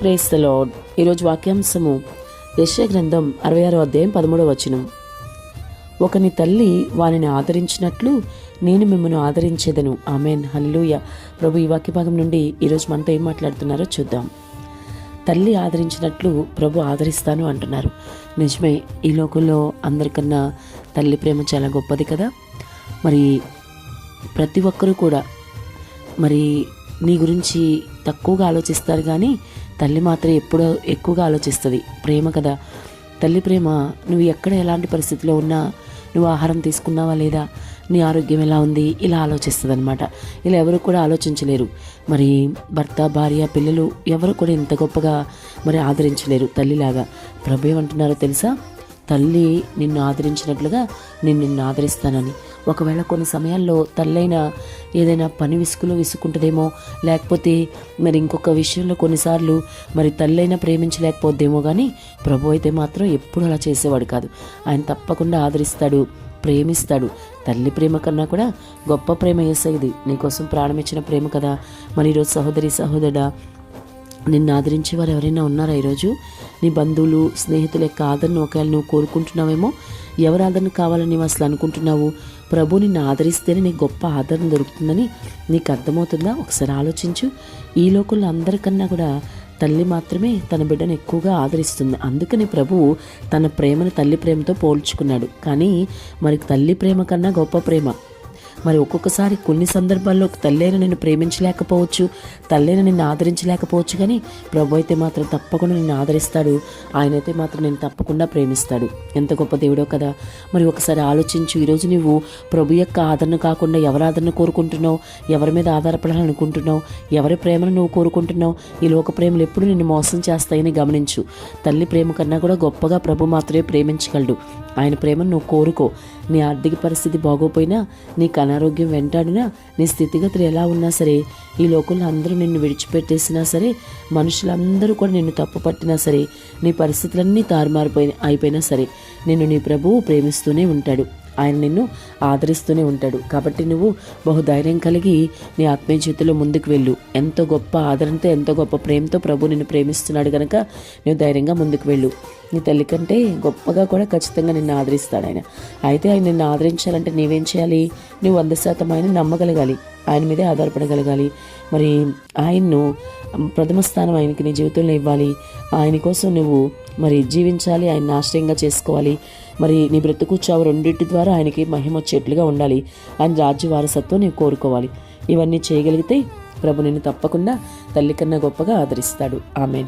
Praise the lord ఈరోజు వాక్యాంశము యశ్య గ్రంథం అరవై ఆరో అధ్యాయం పదమూడవ వచనం. ఒకని తల్లి వానిని ఆదరించినట్లు నేను మిమ్మల్ని ఆదరించేదను. ఆమెన్. హల్లూయ ప్రభు ఈ వాక్య భాగం నుండి ఈరోజు మనతో ఏం మాట్లాడుతున్నారో చూద్దాం. తల్లి ఆదరించినట్లు ప్రభు ఆదరిస్తాను అంటున్నారు. నిజమే ఈ లోకంలో అందరికన్నా తల్లి ప్రేమ చాలా గొప్పది కదా? మరి ప్రతి ఒక్కరూ కూడా మరి నీ గురించి తక్కువగా ఆలోచిస్తారు కానీ తల్లి మాత్రం ఎప్పుడో ఎక్కువగా ఆలోచిస్తుంది. ప్రేమ కదా. తల్లి ప్రేమ నువ్వు ఎక్కడ ఎలాంటి పరిస్థితిలో ఉన్నా నువ్వు ఆహారం తీసుకున్నావా లేదా నీ ఆరోగ్యం ఎలా ఉంది ఇలా ఆలోచిస్తుంది అనమాట ఇలా ఎవరు కూడా ఆలోచించలేరు. మరి భర్త భార్య పిల్లలు ఎవరు కూడా ఇంత గొప్పగా మరి ఆదరించలేరు తల్లిలాగా. ప్రభు ఏమంటున్నారో తెలుసా? తల్లి నిన్ను ఆదరించినట్లుగా నేను నిన్ను ఆదరిస్తానని. ఒకవేళ కొన్ని సమయాల్లో తల్లైన ఏదైనా పని విసుగులో విసుక్కుంటుందేమో లేకపోతే మరి ఇంకొక విషయంలో కొన్నిసార్లు మరి తల్లైనా ప్రేమించలేకపోద్దేమో కానీ ప్రభు అయితే మాత్రం ఎప్పుడు అలా చేసేవాడు కాదు. ఆయన తప్పకుండా ఆదరిస్తాడు ప్రేమిస్తాడు. తల్లి ప్రేమ కన్నా కూడా గొప్ప ప్రేమ వేసేది నీకోసం ప్రాణం ఇచ్చిన ప్రేమ కదా. మరి ఈరోజు సహోదరి సహోదరుడా నిన్ను ఆదరించే వారు ఎవరైనా ఉన్నారా ఈరోజు? నీ బంధువులు స్నేహితుల యొక్క ఆదరణ ఒకవేళ నువ్వు కోరుకుంటున్నావేమో ఎవరు ఆదరణ కావాలని నువ్వు అసలు అనుకుంటున్నావు? ప్రభు నిన్ను ఆదరిస్తేనే నీకు గొప్ప ఆదరణ దొరుకుతుందని నీకు అర్థమవుతుందా? ఒకసారి ఆలోచించు. ఈ లోకంలో అందరికన్నా కూడా తల్లి మాత్రమే తన బిడ్డను ఎక్కువగా ఆదరిస్తుంది. అందుకని ప్రభువు తన ప్రేమను తల్లి ప్రేమతో పోల్చుకున్నాడు. కానీ మరి తల్లి ప్రేమ కన్నా గొప్ప ప్రేమ మరి ఒక్కొక్కసారి కొన్ని సందర్భాల్లో తల్లైన నిన్ను ప్రేమించలేకపోవచ్చు తల్లైన నిన్ను ఆదరించలేకపోవచ్చు కానీ ప్రభు అయితే మాత్రం తప్పకుండా నిన్ను ఆదరిస్తాడు. ఆయన అయితే మాత్రం నేను తప్పకుండా ప్రేమిస్తాడు. ఎంత గొప్ప దేవుడో కదా. మరి ఒకసారి ఆలోచించు ఈరోజు నువ్వు ప్రభు యొక్క ఆదరణ కాకుండా ఎవరి ఆదరణ కోరుకుంటున్నావు? ఎవరి మీద ఆధారపడాలనుకుంటున్నావు ఎవరి ప్రేమను నువ్వు కోరుకుంటున్నావు? ఈ లోక ప్రేమలు ఎప్పుడు నిన్ను మోసం చేస్తాయని గమనించు. తల్లి ప్రేమ కన్నా కూడా గొప్పగా ప్రభు మాత్రమే ప్రేమించగలడు. ఆయన ప్రేమను నువ్వు కోరుకో. నీ ఆర్థిక పరిస్థితి బాగోపోయినా నీకు అనారోగ్యం వెంటాడినా నీ స్థితిగతులు ఎలా ఉన్నా సరే ఈ లోకంలో అందరూ నిన్ను విడిచిపెట్టేసినా సరే మనుషులందరూ కూడా నిన్ను తప్పు పట్టినా సరే నీ పరిస్థితులన్నీ తారుమారిపోయి అయిపోయినా సరే నిన్ను నీ ప్రభువు ప్రేమిస్తూనే ఉంటాడు. ఆయన నిన్ను ఆదరిస్తూనే ఉంటాడు. కాబట్టి నువ్వు బహుధైర్యం కలిగి నీ ఆత్మీయ చేతిలో ముందుకు వెళ్ళు. ఎంతో గొప్ప ఆదరణతో ఎంతో గొప్ప ప్రేమతో ప్రభు నిన్ను ప్రేమిస్తున్నాడు కనుక నువ్వు ధైర్యంగా ముందుకు వెళ్ళు. నీ తల్లి కంటే గొప్పగా కూడా ఖచ్చితంగా నిన్ను ఆదరిస్తాడు ఆయన. అయితే ఆయన నిన్ను ఆదరించాలంటే నీవేం చేయాలి? నువ్వు వంద శాతం ఆయన నమ్మగలగాలి. ఆయన మీదే ఆధారపడగలగాలి. మరి ఆయన్ను ప్రథమ స్థానం ఆయనకి నీ జీవితంలో ఇవ్వాలి. ఆయన కోసం నువ్వు మరి జీవించాలి ఆయన ఆశ్రయంగా చేసుకోవాలి. మరి నీ బ్రతుకు చావు రెండింటి ద్వారా ఆయనకి మహిమ వచ్చేట్లుగా ఉండాలి. ఆయన రాజ్య వారసత్వం నీవు కోరుకోవాలి. ఇవన్నీ చేయగలిగితే ప్రభు నిన్ను తప్పకుండా తల్లి కన్నా గొప్పగా ఆదరిస్తాడు. ఆమె